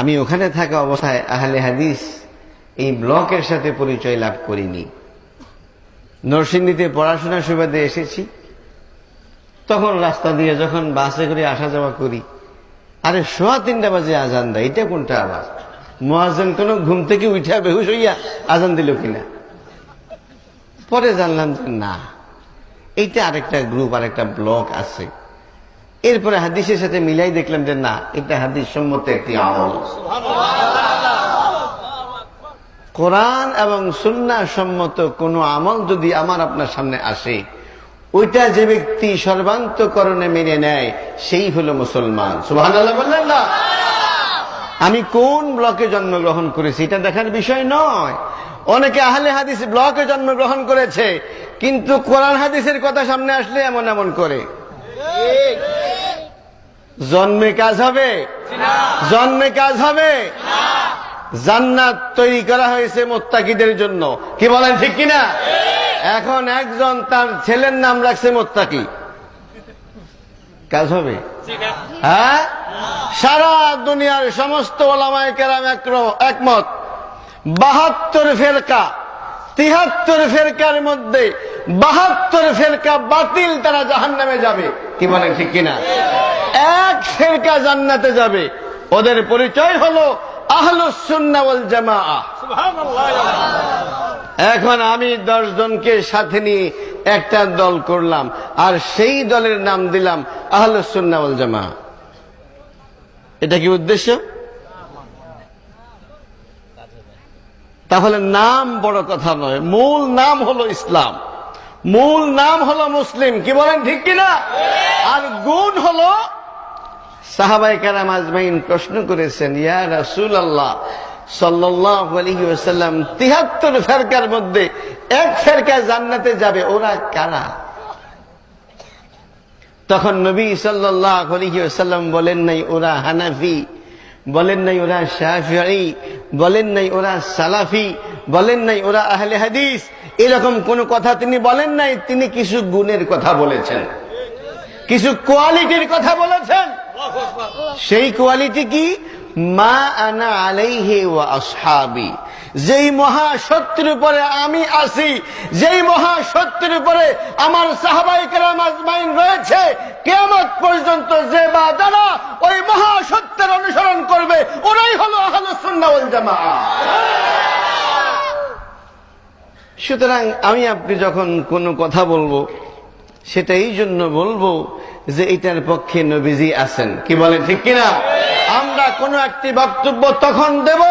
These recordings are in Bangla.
আমি ওখানে থাকা অবস্থায় আহলে হাদিস এই ব্লকের সাথে পরিচয় লাভ করিনি। নরসিংদীতে পড়াশোনার সুবাদে এসেছি। তখন রাস্তা দিয়ে যখন বাসে করে আসা যাওয়া করি, আরে সোয়া তিনটা বাজে আজান দেয়, এটা কোনটা আওয়াজ? মহাজন কোন ঘুম থেকে উঠা বেহুশ হইয়া আজান দিল কিনা? পরে জানলাম যে না, এইটা আরেকটা গ্রুপ আরেকটা ব্লক আছে। এরপরে হাদিসের সাথে মিলাই দেখলাম যে না, এটা হাদিস সম্মত একটি আমল। কোরআন এবং সুন্না সম্মত কোনো আমল যদি আমার আপনার সামনে আসে, ওইটা যে ব্যক্তি সর্বান্তকরণে মেনে নেয়, সেই হলো মুসলমান। বললেন না? আমি কোন ব্লকে জন্মগ্রহণ করেছি, এটা দেখার বিষয় নয়। অনেকে আহলে হাদিস ব্লকে জন্মগ্রহণ করেছে, কিন্তু কোরআন হাদিসের কথা সামনে আসলে এমন এমন করে। জন্মে কাজ হবে? জন্মে কাজ হবে? জান্নাত তৈরি করা হয়েছে মোত্তাকিদের জন্য। কি বলেন ঠিক কিনা? এখন একজন তার ছেলের নাম রাখছে মোত্তাকি। কাজ হবে? হ্যাঁ? সারা দুনিয়ার সমস্ত ওলামায় কেরাম একমত। বাহাত্তর ফেরকা তিহাত্তর ফেরকার মধ্যে বাহাত্তর ফেরকা বাতিল তারা জাহান নামে যাবে। কি বলেন ঠিক কিনা? এক ফেরকা জান্নাতে যাবে। ওদের পরিচয় হলো আহলুসুন্নাওয়াল জামা এখন আমি দশ জনকে সাথে নিয়ে একটা দল করলাম আর সেই দলের নাম দিলাম আহলুসুন্নাওয়াল জামা এটা কি উদ্দেশ্য? তাহলে নাম বড় কথা নয়, মূল নাম হলো ইসলাম। মূল নাম হলো মুসলিম, কি বলেন ঠিক কিনা? আর গুণ হলো সাহাবাই কারাম আজমাইন প্রশ্ন করেছেন, ইয়া রাসুল আল্লাহ ওয়াসাল্লাম 73 ফেরকার মধ্যে এক ফেরকা জান্নাতে যাবে, ওরা কারা? তখন নবী ওয়াসাল্লাম বলেন নাই, ওরা হানাফি। বলেন নাই ওরা শাহি বলেন নাই ওরা সালাফি, বলেন নাই ওরা আহলে হাদিস। এরকম কোন কথা তিনি বলেন নাই, তিনি কিছু গুণের কথা বলেছেন। কিছু কোয়ালিটির কথা বলেছেন। সেই কোয়ালিটি কি? মা আনা আলাইহে ওয়া আসহাবি। যেই মহা সত্যের উপরে আমি আছি, যেই মহা সত্যের উপরে আমার সাহাবাই কেরাম আজমাইন রয়েছে কেমত পর্যন্ত যে বা যারা ওই মহা সত্যের অনুসরণ করবে, ওরাই হলো সুন্নাহ সুতরাং আমি আপনি যখন কোনো কথা বলব সেটা এই জন্য বলব যে এটার পক্ষে নবীজি আছেন। কি বলে ঠিক কিনা? আমরা কোনো একটি বক্তব্য তখন দেব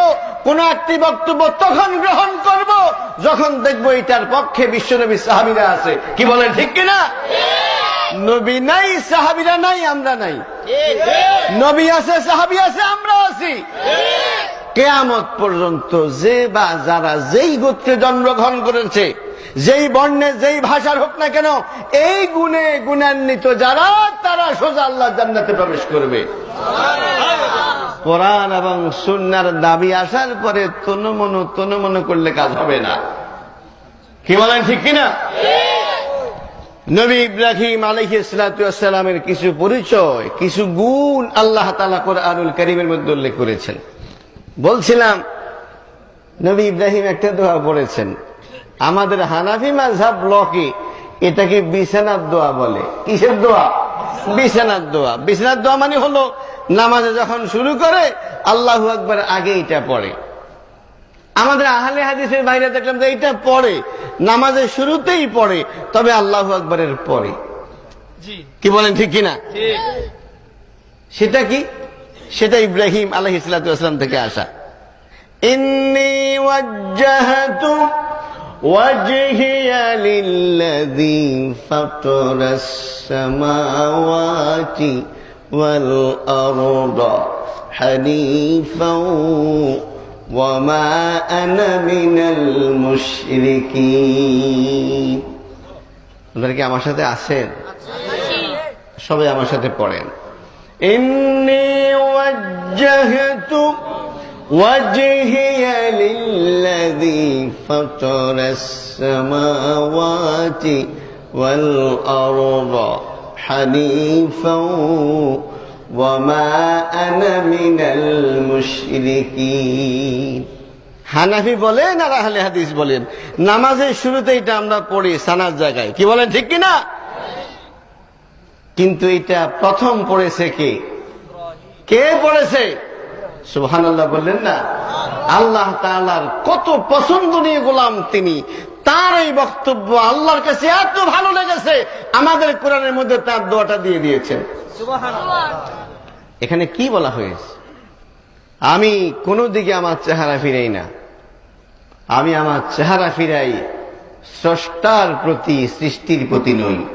কোন একটি বক্তব্য তখন গ্রহণ করব, যখন দেখব এটার পক্ষে বিশ্বনবী সাহাবিরা আছে। কি বলেন, ঠিক কিনা? নবী নাই, সাহাবিরা নাই, আমরা নাই। নবী আছে, সাহাবি আছে, আমরা আছি। কেয়ামত পর্যন্ত যে বা যারা যেই গোত্রে জন্মগ্রহণ করেছে, যেই বর্ণে, যেই ভাষার হোক না কেন, এই গুণে গুণান্বিত যারা, তারা সোজা আল্লাহ জান্নাতে প্রবেশ করবে। কোরআন এবং সুন্নার দাবি আসার পরে তনমন তনমন করলে কাজ হবে না। কি বলেন, ঠিক কিনা? নবী ইব্রাহিম আলহি সালামের কিছু পরিচয়, কিছু গুণ আল্লাহ তালা কোরআনুল করিমের মধ্যে উল্লেখ করেছেন। বলছিলাম, নবী ইব্রাহিম একটা দোয়া পড়েছেন, আমাদের হানাফি মাঝহাব ব্লকে এটাকে বিছানার দোয়া বলে। কিসের দোয়া? বিছানার দোয়া। বিছানার দোয়া মানে হলো নামাজে যখন শুরু করে আল্লাহু আকবার আগে এটা পড়ে। আমাদের আহলে হাদিসের বাইরে দেখলাম যে এটা পড়ে নামাজের শুরুতেই পড়ে তবে আল্লাহু আকবরের পরে। কি বলেন ঠিক কিনা? সেটা কি? সেটা ইব্রাহিম আলহ ইসলাতাম থেকে আসা। ইন্নি وجهي للذي فطر السماوات والأرض حنيفا وما أنا من المشركين আপনারা কি আমার সাথে আছেন সবাই আমার সাথে পড়েন إني وجهت وجهي للذي فطر السماوات والأرض حنيفا وما أنا من المشركين হানাফি বলেন আর আহলে হাদিস বলেন নামাজের শুরুতে এটা আমরা পড়ি সানার জায়গায় কি বলেন ঠিক কি না কিন্তু এটা প্রথম পড়েছে কে কে পড়েছে সুহান আল্লাহ বললেন না? আল্লাহ তাআলার কত পছন্দনীয় গোলাম তিনি। তার এই বক্তব্য আল্লাহর কাছে এত ভালো লেগেছে আমাদের কোরআনের মধ্যে তার দোয়াটা দিয়ে দিয়েছেন। এখানে কি বলা হয়েছে? আমি কোনো দিকে আমার চেহারা ফিরাই না। আমি আমার চেহারা ফিরাই স্রষ্টার প্রতি সৃষ্টির প্রতি নই।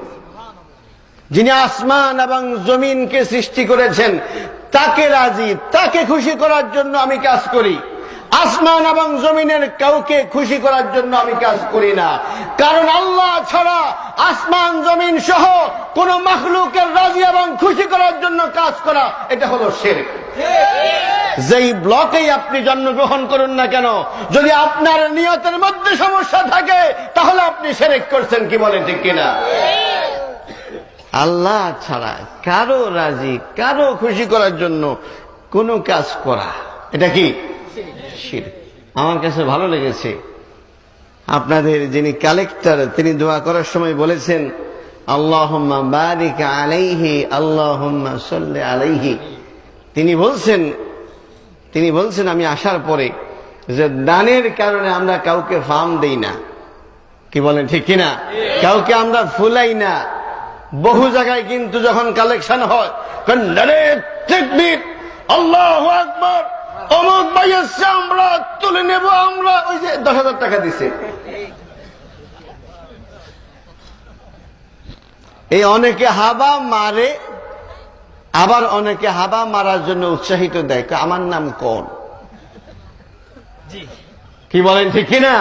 যিনি আসমান এবং জমিনকে সৃষ্টি করেছেন তাকে রাজি, তাকে খুশি করার জন্য আমি কাজ করি। আসমান এবং জমিনের কাউকে খুশি করার জন্য আমি কাজ করি না। কারণ আল্লাহ ছাড়া আসমান, জমিন সহ কোন মাখলুকের রাজি এবং খুশি করার জন্য কাজ করা, এটা হলো শের যেই ব্লকেই আপনি জন্মগ্রহণ করুন না কেন, যদি আপনার নিয়তের মধ্যে সমস্যা থাকে, তাহলে আপনি সেরেক করছেন কি বলে ঠিক কিনা? আল্লাহ ছাড়া কারও রাজি, কারও খুশি করার জন্য কোনো কাজ করা। এটা কি। আমার কাছে ভালো লেগেছে। আপনাদের যিনি কালেক্টর তিনি দোয়া করার সময় বলেছেন, আল্লাহুম্মা আলাইহি আল্লাহুম্মা আলাইহি। তিনি বলছেন তিনি বলছেন, আমি আসার পরে যে দানের কারণে আমরা কাউকে ফার্ম দেই না। কি বলেন ঠিক কিনা? কাউকে আমরা ফুলাই না। বহু জায়গায় কিন্তু যখন কালেকশন হয় আল্লাহ আকবর অমুক ভাই এসছে আমরা তুলে নেব আমরা ওই যে দশ হাজার টাকা দিছে। এই অনেকে হাবা মারে আবার অনেকে হাবা মারার জন্য উৎসাহিত দেয়। আমার নাম কোন? কি বলেন ঠিক কিনা?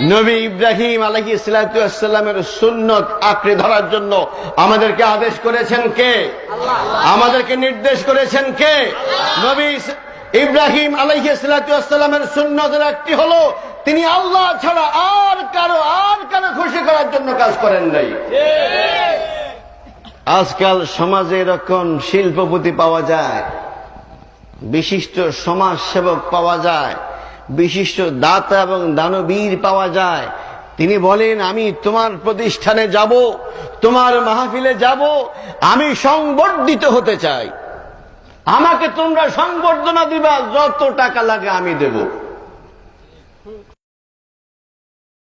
নবী ইব্রাহিম আলহি ইসলাতামের সুন্নত আঁকড়ে ধরার জন্য আমাদেরকে আদেশ করেছেন কে? আমাদেরকে নির্দেশ করেছেন কে? নবী ইব্রাহিম আলহি ইসলাতামের সুন্নতের একটি হলো তিনি আল্লাহ ছাড়া আর কারও আর কারও খুশি করার জন্য কাজ করেন নাই। আজকাল সমাজে এরকম শিল্পপতি পাওয়া যায় বিশিষ্ট সমাজ সেবক পাওয়া যায় বিশিষ্ট দাতা এবং দানবীর পাওয়া যায়। তিনি বলেন, আমি তোমার প্রতিষ্ঠানে যাব, তোমার মাহফিলে যাব, আমি সংবর্ধিত হতে চাই। আমাকে তোমরা সংবর্ধনা দিবা, যত টাকা লাগে আমি দেব।